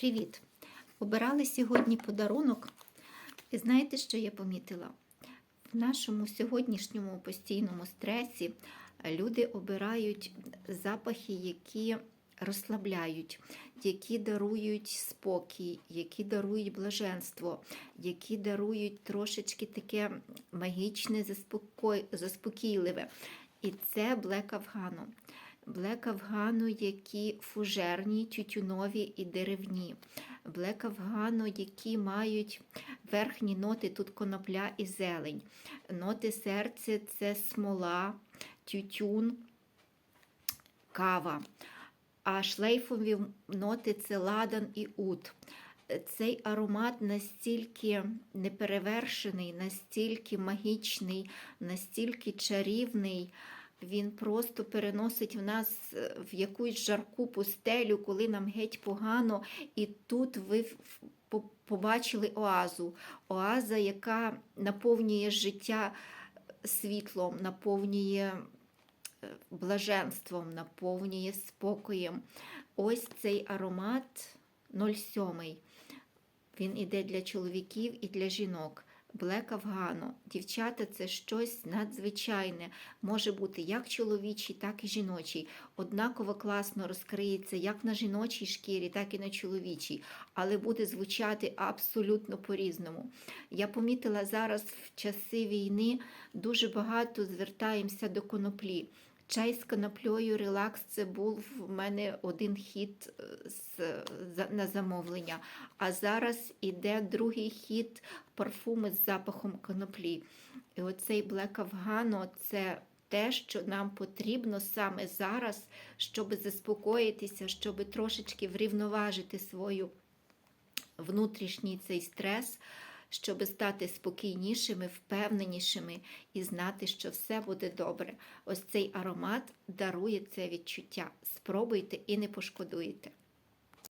Привіт! Обирали сьогодні подарунок. І знаєте, що я помітила? В нашому сьогоднішньому постійному стресі люди обирають запахи, які розслабляють, які дарують спокій, які дарують блаженство, які дарують трошечки таке магічне, заспокійливе. І це блек Афгану. Блек Афгану, які фужерні, тютюнові і деревні. Блек Афгану, які мають верхні ноти, тут конопля і зелень. Ноти серця це смола, тютюн, кава. А шлейфові ноти це ладан і ут. Цей аромат настільки неперевершений, настільки магічний, настільки чарівний. Він просто переносить в нас в якусь жарку пустелю, коли нам геть погано, і тут ви побачили оазу. Оаза, яка наповнює життя світлом, наповнює блаженством, наповнює спокоєм. Ось цей аромат 07. Він іде для чоловіків і для жінок. Блек Афгану. Дівчата це щось надзвичайне. Може бути як чоловічий, так і жіночий. Однаково класно розкриється як на жіночій шкірі, так і на чоловічій, але буде звучати абсолютно по-різному. Я помітила зараз в часи війни дуже багато звертаємося до коноплі. Чай з коноплею релакс це був в мене один хід з, на замовлення. А зараз іде другий хід парфуми з запахом коноплі. І оцей Black Afghano – це те, що нам потрібно саме зараз, щоб заспокоїтися, щоб трошечки врівноважити свою внутрішній цей стрес щоб стати спокійнішими, впевненішими і знати, що все буде добре. Ось цей аромат дарує це відчуття. Спробуйте і не пошкодуєте.